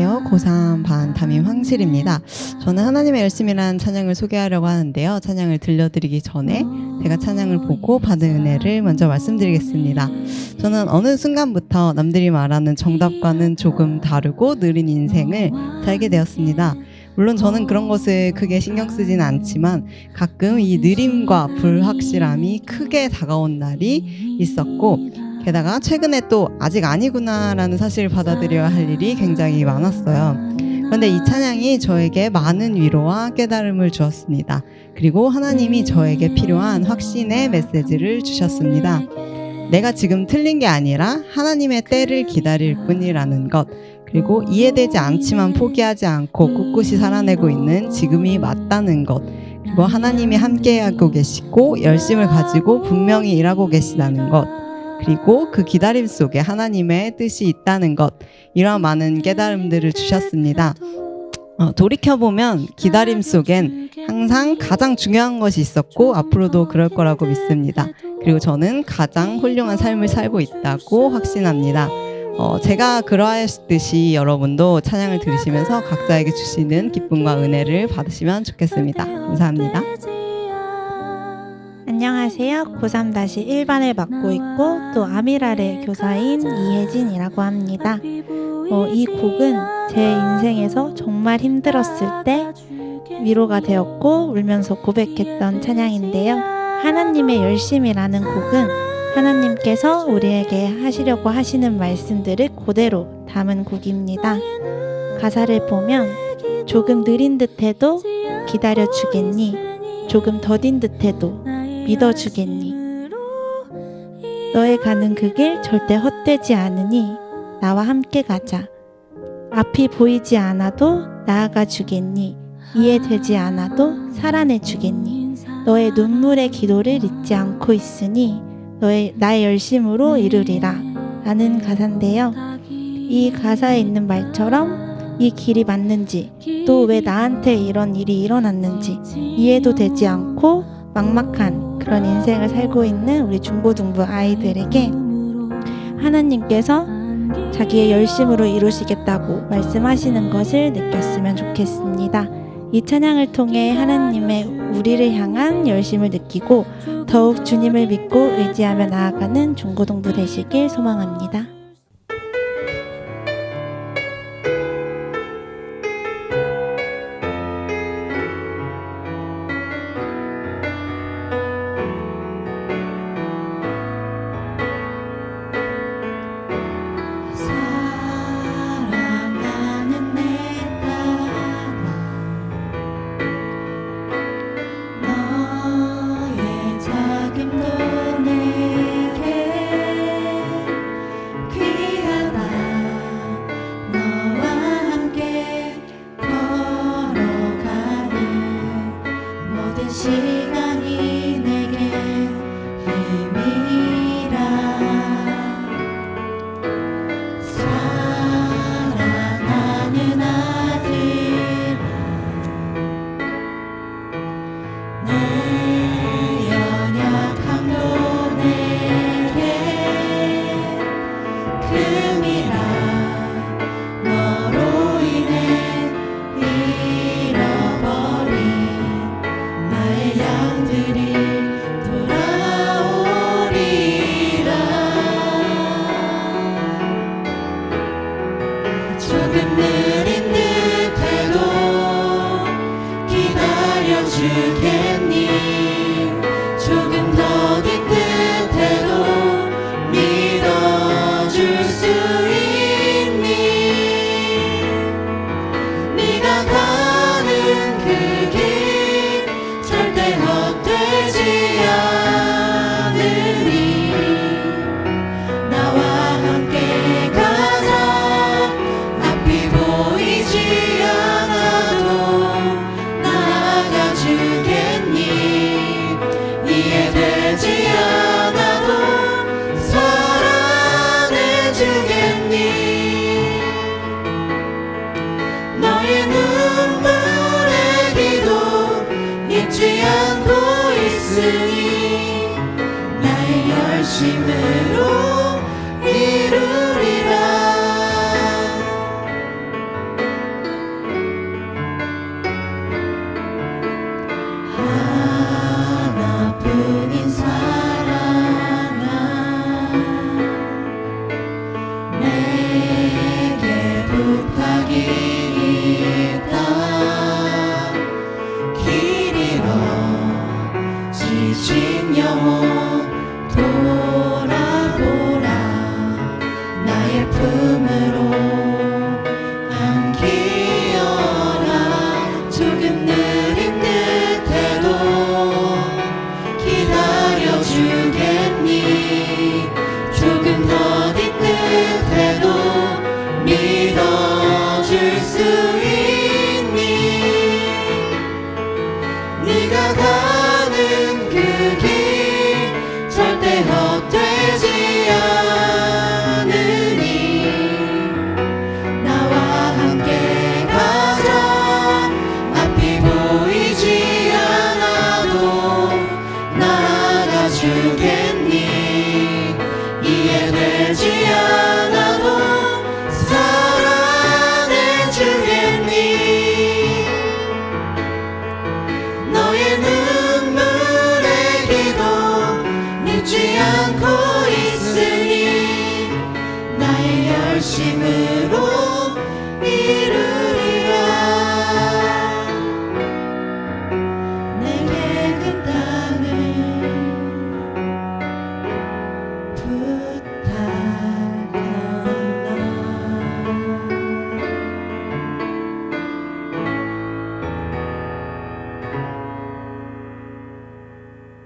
안녕하세요. 고3 반 담임 황실입니다. 저는 하나님의 열심이라는 찬양을 소개하려고 하는데요. 찬양을 들려드리기 전에 제가 찬양을 보고 받은 은혜를 먼저 말씀드리겠습니다. 저는 어느 순간부터 남들이 말하는 정답과는 조금 다르고 느린 인생을 살게 되었습니다. 물론 저는 그런 것을 크게 신경 쓰지는 않지만 가끔 이 느림과 불확실함이 크게 다가온 날이 있었고 게다가 최근에 또 아직 아니구나라는 사실을 받아들여야 할 일이 굉장히 많았어요. 그런데 이 찬양이 저에게 많은 위로와 깨달음을 주었습니다. 그리고 하나님이 저에게 필요한 확신의 메시지를 주셨습니다. 내가 지금 틀린 게 아니라 하나님의 때를 기다릴 뿐이라는 것. 그리고 이해되지 않지만 포기하지 않고 꿋꿋이 살아내고 있는 지금이 맞다는 것. 그리고 하나님이 함께하고 계시고 열심을 가지고 분명히 일하고 계시다는 것. 그리고 그 기다림 속에 하나님의 뜻이 있다는 것. 이러한 많은 깨달음들을 주셨습니다. 어, 돌이켜보면 기다림 속엔 항상 가장 중요한 것이 있었고 앞으로도 그럴 거라고 믿습니다. 그리고 저는 가장 훌륭한 삶을 살고 있다고 확신합니다. 어, 제가 그러하였듯이 여러분도 찬양을 들으시면서 각자에게 주시는 기쁨과 은혜를 받으시면 좋겠습니다. 감사합니다. 안녕하세요. 고3-1반을 맡고 있고 또 아미랄의 교사인 이혜진이라고 합니다. 어, 이 곡은 제 인생에서 정말 힘들었을 때 위로가 되었고 울면서 고백했던 찬양인데요. 하나님의 열심이라는 곡은 하나님께서 우리에게 하시려고 하시는 말씀들을 그대로 담은 곡입니다. 가사를 보면 조금 느린 듯해도 기다려 주겠니? 조금 더딘 듯해도 믿어주겠니? 너의 가는 그 길 절대 헛되지 않으니 나와 함께 가자. 앞이 보이지 않아도 나아가 주겠니? 이해되지 않아도 살아내 주겠니? 너의 눈물의 기도를 잊지 않고 있으니 너의 나의 열심으로 이루리라. 라는 가사인데요. 이 가사에 있는 말처럼 이 길이 맞는지 또 왜 나한테 이런 일이 일어났는지 이해도 되지 않고 막막한 그런 인생을 살고 있는 우리 중고등부 아이들에게 하나님께서 자기의 열심으로 이루시겠다고 말씀하시는 것을 느꼈으면 좋겠습니다. 이 찬양을 통해 하나님의 우리를 향한 열심을 느끼고 더욱 주님을 믿고 의지하며 나아가는 중고등부 되시길 소망합니다. 돌아